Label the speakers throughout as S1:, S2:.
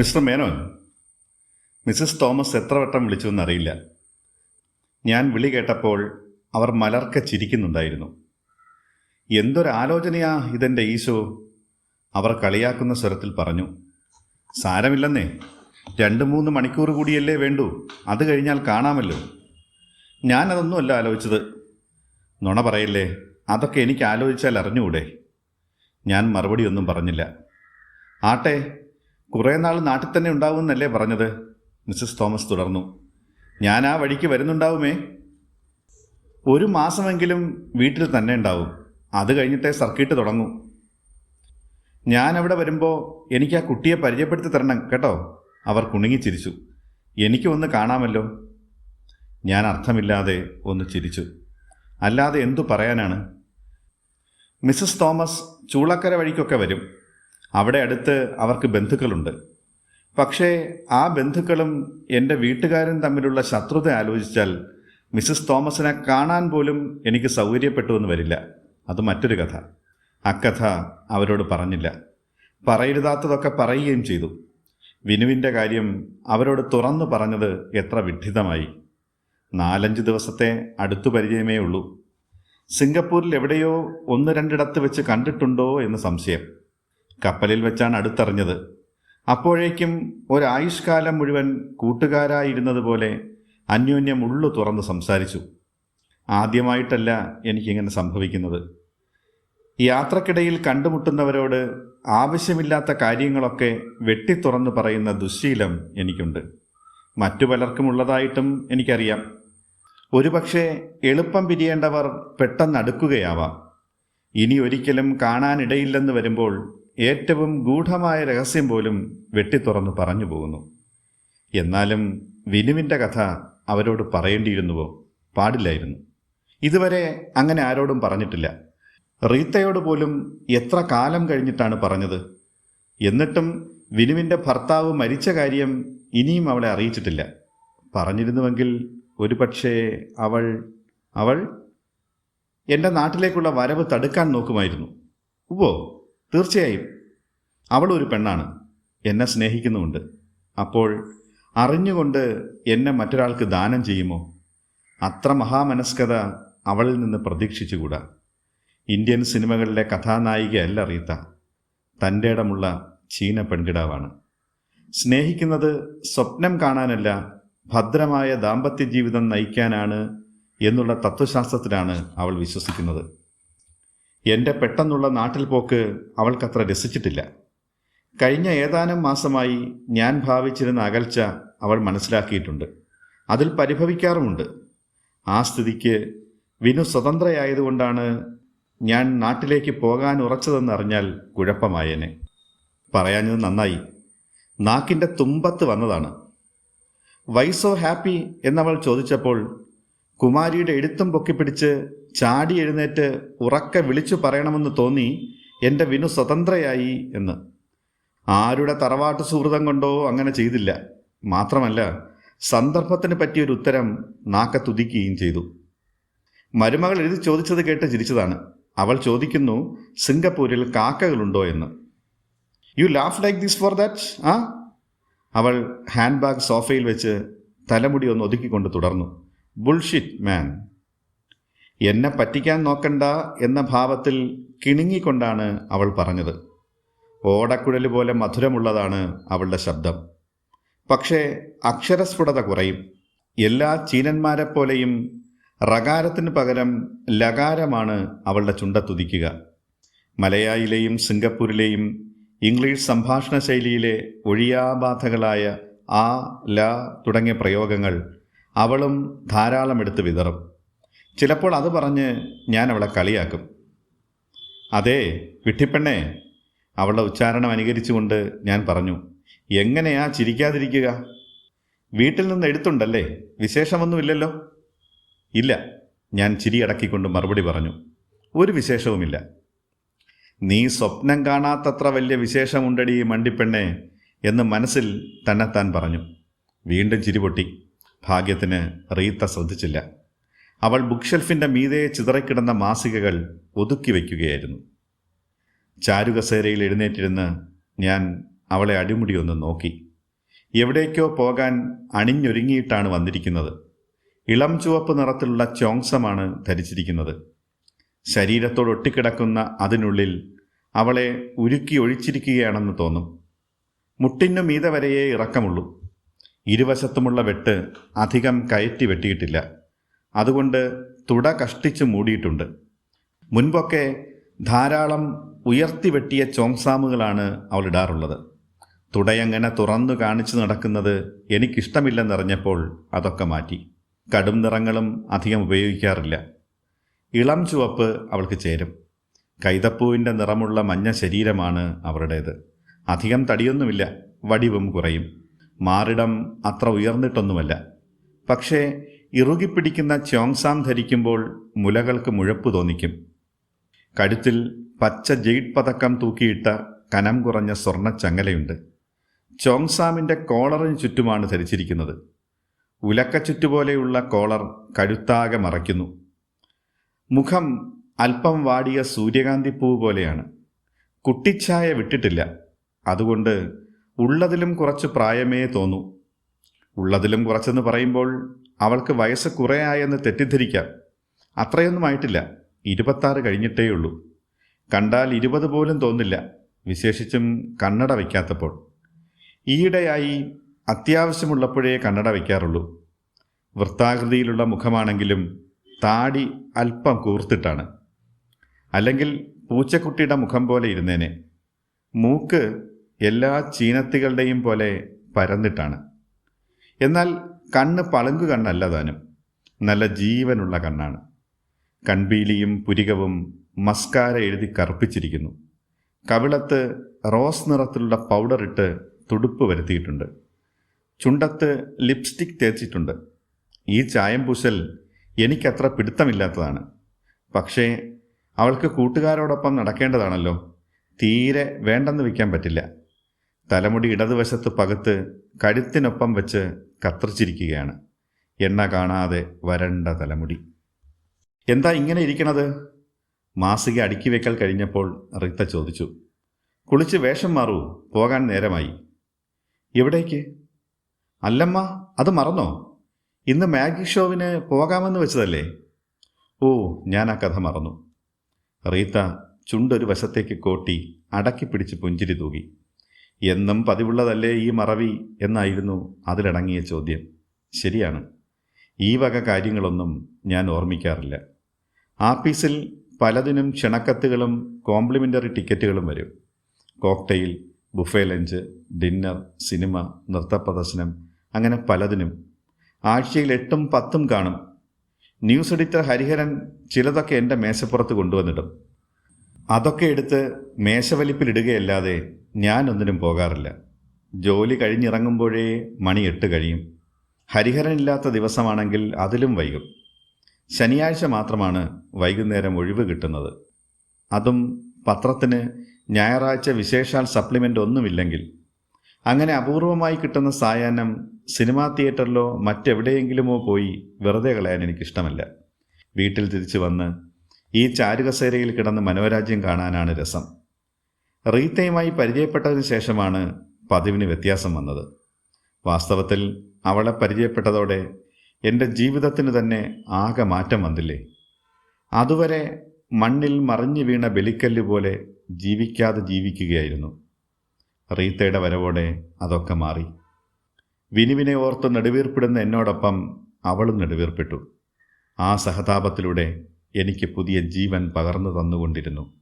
S1: Mister Menon Mrs Thomas എത്ര വട്ടം വിളിച്ചു എന്നറിയില്ല ഞാൻ വിളി കേട്ടപ്പോൾ അവർ മലർക്ക ചിരിക്കുന്നുണ്ടായിരുന്നു. എന്തൊരാലോചനയാ ഇതെന്റെ ഈശോ അവർ കളിയാക്കുന്ന സ്വരത്തിൽ പറഞ്ഞു. സാരമില്ലെന്നേ രണ്ട് മൂന്ന് മണിക്കൂർ കൂടിയല്ലേ വേണ്ടൂ അത് കഴിഞ്ഞാൽ കാണാമല്ലോ. ഞാനതൊന്നുമല്ല ആലോചിച്ചത്. നുണ പറയല്ലേ അതൊക്കെ എനിക്ക് ആലോചിച്ചാൽ അറിഞ്ഞുകൂടെ ഞാൻ മറുപടിയൊന്നും പറഞ്ഞില്ല. ആട്ടെ കുറേ നാൾ നാട്ടിൽ തന്നെ ഉണ്ടാവുമെന്നല്ലേ പറഞ്ഞത്? മിസ്സസ് തോമസ് തുടർന്നു. ഞാൻ ആ വഴിക്ക് വരുന്നുണ്ടാവുമേ? ഒരു മാസമെങ്കിലും വീട്ടിൽ തന്നെ ഉണ്ടാവും. അത് കഴിഞ്ഞിട്ടേ സർക്കിട്ട് തുടങ്ങൂ. ഞാൻ അവിടെ വരുമ്പോൾ എനിക്ക് ആ കുട്ടിയെ പരിചയപ്പെടുത്തി തരണം കേട്ടോ? അവർ കുണുങ്ങിച്ചിരിച്ചു എനിക്ക് ഒന്ന് കാണാമല്ലോ. ഞാൻ അർത്ഥമില്ലാതെ ഒന്ന് ചിരിച്ചു. അല്ലാതെ എന്തു പറയാനാണ്? മിസ്സസ് തോമസ് ചൂളക്കര വഴിക്കൊക്കെ വരും. അവിടെ അടുത്ത് അവർക്ക് ബന്ധുക്കളുണ്ട്. പക്ഷേ ആ ബന്ധുക്കളും എന്റെ വീട്ടുകാരും തമ്മിലുള്ള ശത്രുത ആലോചിച്ചാൽ മിസ്സസ് തോമസിനെ കാണാൻ പോലും എനിക്ക് സൗകര്യപ്പെട്ടുവെന്ന് വരില്ല. അത് മറ്റൊരു കഥ. അക്കഥ അവരോട് പറഞ്ഞില്ല. പറയരുതാത്തതൊക്കെ പറയുകയും ചെയ്തു. വിനുവിന്റെ കാര്യം അവരോട് തുറന്നു പറഞ്ഞത് എത്ര വിഡ്ഢിതമായി. നാലഞ്ച് ദിവസത്തെ അടുത്തു പരിചയമേ ഉള്ളൂ സിംഗപ്പൂരിൽ എവിടെയോ ഒന്ന് രണ്ടിടത്ത് വെച്ച് കണ്ടിട്ടുണ്ടോ എന്ന് സംശയം. കപ്പലിൽ വെച്ചാണ് അടുത്തറിഞ്ഞത്. അപ്പോഴേക്കും ഒരായുഷ്കാലം മുഴുവൻ കൂട്ടുകാരായിരുന്നതുപോലെ അന്യോന്യം ഉള്ളു തുറന്ന് സംസാരിച്ചു. ആദ്യമായിട്ടല്ല എനിക്കിങ്ങനെ സംഭവിക്കുന്നത്. യാത്രക്കിടയിൽ കണ്ടുമുട്ടുന്നവരോട് ആവശ്യമില്ലാത്ത കാര്യങ്ങളൊക്കെ വെട്ടിത്തുറന്ന് പറയുന്ന ദുശ്ശീലം എനിക്കുണ്ട്. മറ്റു പലർക്കും ഉള്ളതായിട്ടും എനിക്കറിയാം. ഒരുപക്ഷെ എളുപ്പം പിരിയേണ്ടവർ പെട്ടെന്ന് അടുക്കുകയാവാം. ഇനി ഒരിക്കലും കാണാനിടയില്ലെന്ന് വരുമ്പോൾ ഏറ്റവും ഗൂഢമായ രഹസ്യം പോലും വെട്ടിത്തുറന്ന് പറഞ്ഞു പോകുന്നു. എന്നാലും വിനുവിന്റെ കഥ അവരോട് പറയേണ്ടിയിരുന്നുവോ? പാടില്ലായിരുന്നു. ഇതുവരെ അങ്ങനെ ആരോടും പറഞ്ഞിട്ടില്ല. റീത്തയോട് പോലും എത്ര കാലം കഴിഞ്ഞിട്ടാണ് പറഞ്ഞത്? എന്നിട്ടും വിനുവിന്റെ ഭർത്താവ് മരിച്ച കാര്യം ഇനിയും അവളെ അറിയിച്ചിട്ടില്ല. പറഞ്ഞിരുന്നുവെങ്കിൽ ഒരു പക്ഷേ അവൾ അവൾ എന്റെ നാട്ടിലേക്കുള്ള വരവ് തടുക്കാൻ നോക്കുമായിരുന്നു. ഉവ്വോ? തീർച്ചയായും. അവൾ ഒരു പെണ്ണാണ്. എന്നെ സ്നേഹിക്കുന്നുമുണ്ട്. അപ്പോൾ അറിഞ്ഞുകൊണ്ട് എന്നെ മറ്റൊരാൾക്ക് ദാനം ചെയ്യുമോ? അത്ര മഹാമനസ്കത അവളിൽ നിന്ന് പ്രതീക്ഷിച്ചുകൂടാ. ഇന്ത്യൻ സിനിമകളിലെ കഥാനായികയല്ല റീത്ത. തന്റെ ഇടമുള്ള ചീന പെൺകിടാവാണ്. സ്നേഹിക്കുന്നത് സ്വപ്നം കാണാനല്ല ഭദ്രമായ ദാമ്പത്യ ജീവിതം നയിക്കാനാണ് എന്നുള്ള തത്വശാസ്ത്രത്തിലാണ് അവൾ വിശ്വസിക്കുന്നത്. എന്റെ പെട്ടെന്നുള്ള നാട്ടിൽ പോക്ക് അവൾക്കത്ര രസിച്ചിട്ടില്ല. കഴിഞ്ഞ ഏതാനും മാസമായി ഞാൻ ഭാവിച്ചിരുന്ന അകൽച്ച അവൾ മനസ്സിലാക്കിയിട്ടുണ്ട്. അതിൽ പരിഭവിക്കാറുമുണ്ട്. ആ സ്ഥിതിക്ക് വിനു സ്വതന്ത്രയായതുകൊണ്ടാണ് ഞാൻ നാട്ടിലേക്ക് പോകാൻ ഉറച്ചതെന്നറിഞ്ഞാൽ കുഴപ്പമായേനെ. പറയാഞ്ഞത് നന്നായി. നാക്കിന്റെ തുമ്പത്ത് വന്നതാണ്. വൈസോ ഹാപ്പി എന്നവൾ ചോദിച്ചപ്പോൾ കുമാരിയുടെ എഴുത്തും പൊക്കിപ്പിടിച്ച് ചാടി എഴുന്നേറ്റ് ഉറക്കെ വിളിച്ചു പറയണമെന്ന് തോന്നി എന്റെ വിനു സ്വതന്ത്രയായി എന്ന്. ആരുടെ തറവാട്ട് സുഹൃതം കൊണ്ടോ അങ്ങനെ ചെയ്തില്ല. മാത്രമല്ല സന്ദർഭത്തിന് പറ്റിയൊരു ഉത്തരം നാക്കത്തുതിക്കുകയും ചെയ്തു. മരുമകൾ എഴുതി ചോദിച്ചത് കേട്ട് ചിരിച്ചതാണ്. അവൾ ചോദിക്കുന്നു സിംഗപ്പൂരിൽ കാക്കകളുണ്ടോ എന്ന്? You laugh like this for that ആ? അവൾ ഹാൻഡ് ബാഗ് സോഫയിൽ വെച്ച് തലമുടി ഒന്ന് ഒതുക്കിക്കൊണ്ട് തുടർന്നു. ബുൾഷിറ്റ് മാൻ എന്നെ പറ്റിക്കാൻ നോക്കണ്ട എന്ന ഭാവത്തിൽ കിണുങ്ങിക്കൊണ്ടാണ് അവൾ പറഞ്ഞത്. ഓടക്കുഴൽ പോലെ മധുരമുള്ളതാണ് അവളുടെ ശബ്ദം. പക്ഷേ അക്ഷരസ്ഫുടത കുറയും. എല്ലാ ചീനന്മാരെപ്പോലെയും റകാരത്തിന് പകരം ലകാരമാണ് അവളുടെ ചുണ്ടത്തുതിക്കുക. മലയായിലെയും സിംഗപ്പൂരിലെയും ഇംഗ്ലീഷ് സംഭാഷണ ശൈലിയിലെ ഒഴിയാബാധകളായ ആ ല തുടങ്ങിയ പ്രയോഗങ്ങൾ അവളും ധാരാളം എടുത്ത് വിതറും. ചിലപ്പോൾ അത് പറഞ്ഞ് ഞാൻ അവളെ കളിയാക്കും. അതെ വിട്ടിപ്പെണ്ണേ അവളുടെ ഉച്ചാരണം അനുകരിച്ചുകൊണ്ട് ഞാൻ പറഞ്ഞു എങ്ങനെയാ ചിരിക്കാതിരിക്കുക? വീട്ടിൽ നിന്ന് എടുത്തുണ്ടല്ലേ? വിശേഷമൊന്നുമില്ലല്ലോ? ഇല്ല. ഞാൻ ചിരി അടക്കിക്കൊണ്ട് മറുപടി പറഞ്ഞു ഒരു വിശേഷവുമില്ല. നീ സ്വപ്നം കാണാത്തത്ര വലിയ വിശേഷമുണ്ടടി മണ്ടിപ്പെണ്ണെ എന്ന് മനസ്സിൽ തന്നെത്താൻ പറഞ്ഞു. വീണ്ടും ചിരി പൊട്ടി. ഭാഗ്യത്തിന് റീത്ത ശ്രദ്ധിച്ചില്ല. അവൾ ബുക്ക് ഷെൽഫിന്റെ മീതെ ചിതറിക്കിടന്ന മാസികകൾ ഒതുക്കി വയ്ക്കുകയായിരുന്നു. ചാരുകസേരയിൽ എഴുന്നേറ്റിരുന്ന് ഞാൻ അവളെ അടിമുടി ഒന്ന് നോക്കി. എവിടേക്കോ പോകാൻ അണിഞ്ഞൊരുങ്ങിയിട്ടാണ് വന്നിരിക്കുന്നത്. ഇളം ചുവപ്പ് നിറത്തിലുള്ള ചോങ്സമാണ് ധരിച്ചിരിക്കുന്നത്. ശരീരത്തോട് ഒട്ടിക്കിടക്കുന്ന അതിനുള്ളിൽ അവളെ ഉരുക്കി ഒഴിച്ചിരിക്കുകയാണെന്ന് തോന്നും. മുട്ടിനു മീതെ വരെയേ ഇറക്കമുള്ളൂ. ഇരുവശത്തുമുള്ള വെട്ട് അധികം കയറ്റി വെട്ടിയിട്ടില്ല. അതുകൊണ്ട് തുട കഷ്ടിച്ച് മൂടിയിട്ടുണ്ട്. മുൻപൊക്കെ ധാരാളം ഉയർത്തി വെട്ടിയ ചോങ്സാമുകളാണ് അവൾ ഇടാറുള്ളത്. തുടയങ്ങനെ തുറന്നു കാണിച്ചു നടക്കുന്നത് എനിക്കിഷ്ടമില്ലെന്നറിഞ്ഞപ്പോൾ അതൊക്കെ മാറ്റി. കടും നിറങ്ങളും അധികം ഉപയോഗിക്കാറില്ല. ഇളം ചുവപ്പ് അവൾക്ക് ചേരും. കൈതപ്പൂവിന്റെ നിറമുള്ള മഞ്ഞ ശരീരമാണ് അവരുടേത്. അധികം തടിയൊന്നുമില്ല വടിവും കുറയും. മാറിടം അത്ര ഉയർന്നിട്ടൊന്നുമല്ല. പക്ഷേ ഇറുകിപ്പിടിക്കുന്ന ചോങ്സാം ധരിക്കുമ്പോൾ മുലകൾക്ക് മുഴപ്പ് തോന്നിക്കും. കഴുത്തിൽ പച്ച ജെയ്ഡ് പതക്കം തൂക്കിയിട്ട കനം കുറഞ്ഞ സ്വർണ ചങ്ങലയുണ്ട് ചോങ്സാമിന്റെ കോളറിന് ചുറ്റുമാണ് ധരിച്ചിരിക്കുന്നത്. ഉലക്കച്ചുറ്റുപോലെയുള്ള കോളർ കഴുത്താകെ മറയ്ക്കുന്നു. മുഖം അല്പം വാടിയ സൂര്യകാന്തി പൂവ് പോലെയാണ്. കുട്ടിച്ചായ വിട്ടിട്ടില്ല. അതുകൊണ്ട് ഉള്ളതിലും കുറച്ച് പ്രായമേ തോന്നൂ. ഉള്ളതിലും കുറച്ചെന്ന് പറയുമ്പോൾ അവൾക്ക് വയസ്സ് കുറേയായെന്ന് തെറ്റിദ്ധരിക്കാം. അത്രയൊന്നും ആയിട്ടില്ല. ഇരുപത്താറ് കഴിഞ്ഞിട്ടേ ഉള്ളൂ കണ്ടാൽ ഇരുപത് പോലും തോന്നില്ല. വിശേഷിച്ചും കണ്ണട വയ്ക്കാത്തപ്പോൾ. ഈയിടെയായി അത്യാവശ്യമുള്ളപ്പോഴേ കണ്ണട വയ്ക്കാറുള്ളൂ. വൃത്താകൃതിയിലുള്ള മുഖമാണെങ്കിലും താടി അല്പം കൂർത്തിട്ടാണ്. അല്ലെങ്കിൽ പൂച്ചക്കുട്ടിയുടെ മുഖം പോലെ ഇരുന്നേനെ. മൂക്ക് എല്ലാ ചീനത്തികളുടെയും പോലെ പരന്നിട്ടാണ്. എന്നാൽ കണ്ണ് പളുങ്കു കണ്ണല്ല താനും. നല്ല ജീവനുള്ള കണ്ണാണ്. കൺപീലിയും പുരികവും മസ്കാര എഴുതി കറുപ്പിച്ചിരിക്കുന്നു. കവിളത്ത് റോസ് നിറത്തിലുള്ള പൗഡർ ഇട്ട് തുടുപ്പ് വരുത്തിയിട്ടുണ്ട്. ചുണ്ടത്ത് ലിപ്സ്റ്റിക് തേച്ചിട്ടുണ്ട്. ഈ ചായം പൂശൽ എനിക്കത്ര പിടുത്തമില്ലാത്തതാണ്. പക്ഷേ അവൾക്ക് കൂട്ടുകാരോടൊപ്പം നടക്കേണ്ടതാണല്ലോ. തീരെ വേണ്ടെന്ന് വയ്ക്കാൻ പറ്റില്ല. തലമുടി ഇടതുവശത്ത് പകുത്ത് കഴുത്തിനൊപ്പം വെച്ച് കത്തിരിച്ചിരിക്കുകയാണ് എണ്ണ കാണാതെ വരണ്ട തലമുടി. എന്താ ഇങ്ങനെ ഇരിക്കണത്? മാസിക അടുക്കി വെക്കൽ കഴിഞ്ഞപ്പോൾ റിത്ത ചോദിച്ചു. കുളിച്ച് വേഷം മാറൂ പോകാൻ നേരമായി. എവിടേക്ക്? അല്ലമ്മ അത് മറന്നോ? ഇന്ന് മാഗി ഷോവിന് പോകാമെന്ന് വെച്ചതല്ലേ? ഓ ഞാൻ ആ കഥ മറന്നു. റീത്ത ചുണ്ടൊരു വശത്തേക്ക് കോട്ടി അടക്കി പിടിച്ച് പുഞ്ചിരി തൂകി. എന്നും പതിവുള്ളതല്ലേ ഈ മറവി എന്നായിരുന്നു അതിലടങ്ങിയ ചോദ്യം. ശരിയാണ്. ഈ വക കാര്യങ്ങളൊന്നും ഞാൻ ഓർമ്മിക്കാറില്ല. ആപ്പീസിൽ പലതിനും ക്ഷണക്കത്തുകളും കോംപ്ലിമെന്ററി ടിക്കറ്റുകളും വരും. Cocktail buffet lunch dinner cinema നൃത്തപ്രദർശനം അങ്ങനെ പലതിനും. ആഴ്ചയിൽ എട്ടും പത്തും കാണും. ന്യൂസ് എഡിറ്റർ ഹരിഹരൻ ചിലതൊക്കെ എന്റെ മേശപ്പുറത്ത് കൊണ്ടുവന്നിടും. അതൊക്കെ എടുത്ത് മേശവലിപ്പിലിടുകയല്ലാതെ ഞാനൊന്നിനും പോകാറില്ല. ജോലി കഴിഞ്ഞിറങ്ങുമ്പോഴേ മണി എട്ട് കഴിയും. ഹരിഹരനില്ലാത്ത ദിവസമാണെങ്കിൽ അതിലും വൈകും. ശനിയാഴ്ച മാത്രമാണ് വൈകുന്നേരം ഒഴിവ് കിട്ടുന്നത്. അതും പത്രത്തിന് ഞായറാഴ്ച വിശേഷാൽ സപ്ലിമെന്റ് ഒന്നുമില്ലെങ്കിൽ അങ്ങനെ അപൂർവമായി കിട്ടുന്ന സായാഹ്നം സിനിമാ തിയേറ്ററിലോ മറ്റെവിടെയെങ്കിലുമോ പോയി വെറുതെ കളയാൻ എനിക്കിഷ്ടമല്ല. വീട്ടിൽ തിരിച്ചു വന്ന് ഈ ചാരുകസേരയിൽ കിടന്ന് മനോരാജ്യം കാണാനാണ് രസം. റീത്തയുമായി പരിചയപ്പെട്ടതിന് ശേഷമാണ് പതിവിന് വ്യത്യാസം വന്നത്. വാസ്തവത്തിൽ അവളെ പരിചയപ്പെട്ടതോടെ എന്റെ ജീവിതത്തിന് തന്നെ ആകെ മാറ്റം വന്നില്ലേ? അതുവരെ മണ്ണിൽ മറിഞ്ഞു വീണ ബലിക്കല്ല് പോലെ ജീവിക്കാതെ ജീവിക്കുകയായിരുന്നു. റീത്തയുടെ വരവോടെ അതൊക്കെ മാറി. വിനുവിനെ ഓർത്ത് നെടുവീർപ്പിടുന്ന എന്നോടൊപ്പം അവളും നെടുവീർപ്പിട്ടു. ആ സഹതാപത്തിലൂടെ എനിക്ക് പുതിയ ജീവൻ പകർന്നു തന്നുകൊണ്ടിരുന്നു.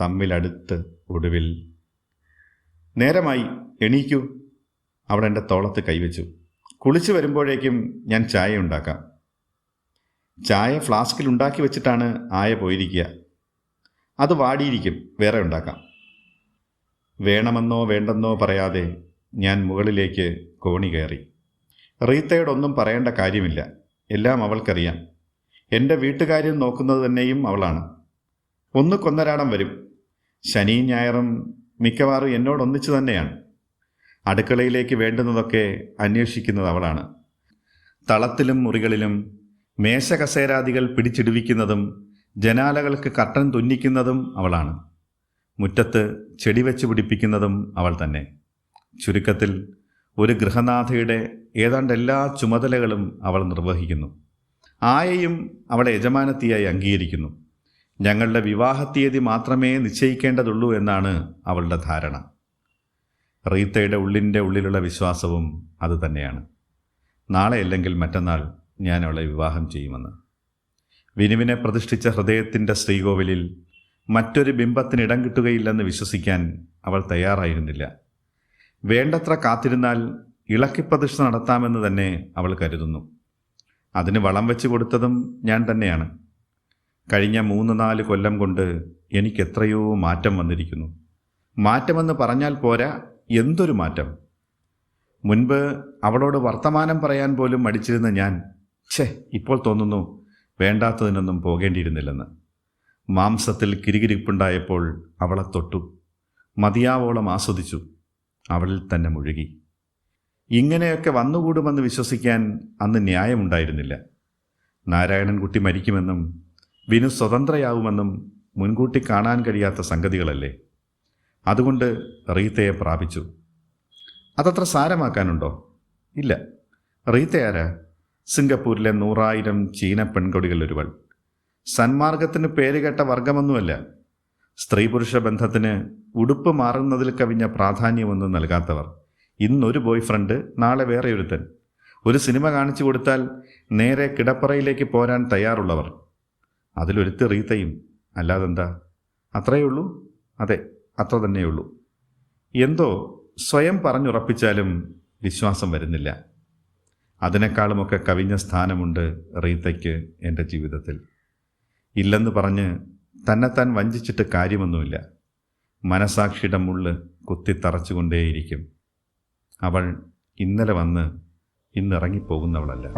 S1: തമ്മിലടുത്ത് ഒടുവിൽ നേരമായി എണീക്കൂ. അവൾ എന്റെ തോളത്ത് കൈവച്ചു. കുളിച്ചു വരുമ്പോഴേക്കും ഞാൻ ചായ ഉണ്ടാക്കാം. ചായ ഫ്ലാസ്കിൽ ഉണ്ടാക്കി വെച്ചിട്ടാണ് ആയ പോയിരിക്കുക. അത് വാടിയിരിക്കും. വേറെ ഉണ്ടാക്കാം. വേണമെന്നോ വേണ്ടെന്നോ പറയാതെ ഞാൻ മുകളിലേക്ക് കോണി കയറി. റീത്തയോടൊന്നും പറയേണ്ട കാര്യമില്ല. എല്ലാം അവൾക്കറിയാം. എന്റെ വീട്ടുകാര്യം നോക്കുന്നത് തന്നെയും അവളാണ്. ഒന്ന് കൊന്നരാടം വരും. ശനിയും ഞായറും മിക്കവാറും എന്നോടൊന്നിച്ചു തന്നെയാണ്. അടുക്കളയിലേക്ക് വേണ്ടുന്നതൊക്കെ അന്വേഷിക്കുന്നത് അവളാണ്. തളത്തിലും മുറികളിലും മേശകസേരാദികൾ പിടിച്ചിടുവിക്കുന്നതും ജനാലകൾക്ക് കട്ടൻ തുന്നിക്കുന്നതും അവളാണ്. മുറ്റത്ത് ചെടി വെച്ച് പിടിപ്പിക്കുന്നതും അവൾ തന്നെ. ചുരുക്കത്തിൽ ഒരു ഗൃഹനാഥയുടെ ഏതാണ്ട് എല്ലാ ചുമതലകളും അവൾ നിർവഹിക്കുന്നു. ആയയും അവളെ യജമാനത്തിയായി അംഗീകരിക്കുന്നു. ഞങ്ങളുടെ വിവാഹ തീയതി മാത്രമേ നിശ്ചയിക്കേണ്ടതുള്ളൂ എന്നാണ് അവളുടെ ധാരണ. റീത്തയുടെ ഉള്ളിന്റെ ഉള്ളിലുള്ള വിശ്വാസവും അതുതന്നെയാണ് നാളെ അല്ലെങ്കിൽ മറ്റന്നാൾ ഞാൻ അവളെ വിവാഹം ചെയ്യുമെന്ന്. വിനുവിനെ പ്രതിഷ്ഠിച്ച ഹൃദയത്തിന്റെ ശ്രീകോവിലിൽ മറ്റൊരു ബിംബത്തിന് ഇടം കിട്ടുകയില്ലെന്ന് വിശ്വസിക്കാൻ അവൾ തയ്യാറായിരുന്നില്ല. വേണ്ടത്ര കാത്തിരുന്നാൽ ഇളക്കിപ്രതിഷ്ഠ നടത്താമെന്ന് തന്നെ അവൾ കരുതുന്നു. അതിന് വളം വെച്ച് കൊടുത്തതും ഞാൻ തന്നെയാണ്. കഴിഞ്ഞ മൂന്ന് നാല് കൊല്ലം കൊണ്ട് എനിക്കെത്രയോ മാറ്റം വന്നിരിക്കുന്നു. മാറ്റമെന്ന് പറഞ്ഞാൽ പോരാ എന്തൊരു മാറ്റം? മുൻപ് അവളോട് വർത്തമാനം പറയാൻ പോലും മടിച്ചിരുന്ന ഞാൻ ഛേ ഇപ്പോൾ തോന്നുന്നു വേണ്ടാത്തതിനൊന്നും പോകേണ്ടിയിരുന്നില്ലെന്ന്. മാംസത്തിൽ കിരികിരിപ്പുണ്ടായപ്പോൾ അവളെ തൊട്ടു മതിയാവോളം ആസ്വദിച്ചു അവളിൽ തന്നെ മുഴുകി. ഇങ്ങനെയൊക്കെ വന്നുകൂടുമെന്ന് വിശ്വസിക്കാൻ അന്ന് ന്യായമുണ്ടായിരുന്നില്ല. നാരായണൻകുട്ടി മരിക്കുമെന്നും വിനു സ്വതന്ത്രയാവുമെന്നും മുൻകൂട്ടി കാണാൻ കഴിയാത്ത സംഗതികളല്ലേ? അതുകൊണ്ട് റീത്തയെ പ്രാപിച്ചു. അതത്ര സാരമാക്കാനുണ്ടോ? ഇല്ല. റീത്ത ആരാ? സിംഗപ്പൂരിലെ നൂറായിരം ചീന പെൺകൊടികൾ ഒരുവൾ സന്മാർഗത്തിന് പേരുകേട്ട വർഗമൊന്നുമല്ല. സ്ത്രീ പുരുഷ ബന്ധത്തിന് ഉടുപ്പ് മാറുന്നതിൽ കവിഞ്ഞ പ്രാധാന്യമൊന്നും നൽകാത്തവർ. ഇന്നൊരു ബോയ് ഫ്രണ്ട് നാളെ വേറെ ഒരുത്തൻ ഒരു സിനിമ കാണിച്ചു കൊടുത്താൽ നേരെ കിടപ്പറയിലേക്ക് പോരാൻ തയ്യാറുള്ളവർ. അതിലൊരുത്തി റീത്തയും അല്ലാതെന്താ? അത്രയേ ഉള്ളൂ? അതെ അത്ര തന്നെയുള്ളൂ എന്തോ സ്വയം പറഞ്ഞുറപ്പിച്ചാലും വിശ്വാസം വരുന്നില്ല. അതിനേക്കാളുമൊക്കെ കവിഞ്ഞ സ്ഥാനമുണ്ട് റീത്തയ്ക്ക് എന്റെ ജീവിതത്തിൽ. ഇല്ലെന്ന് പറഞ്ഞ് തന്നെത്താൻ വഞ്ചിച്ചിട്ട് കാര്യമൊന്നുമില്ല. മനസാക്ഷിയുടെ മുള്ള് കുത്തിത്തറച്ചുകൊണ്ടേയിരിക്കും. അവൾ ഇന്നലെ വന്ന് ഇന്നിറങ്ങിപ്പോകുന്നവളല്ല.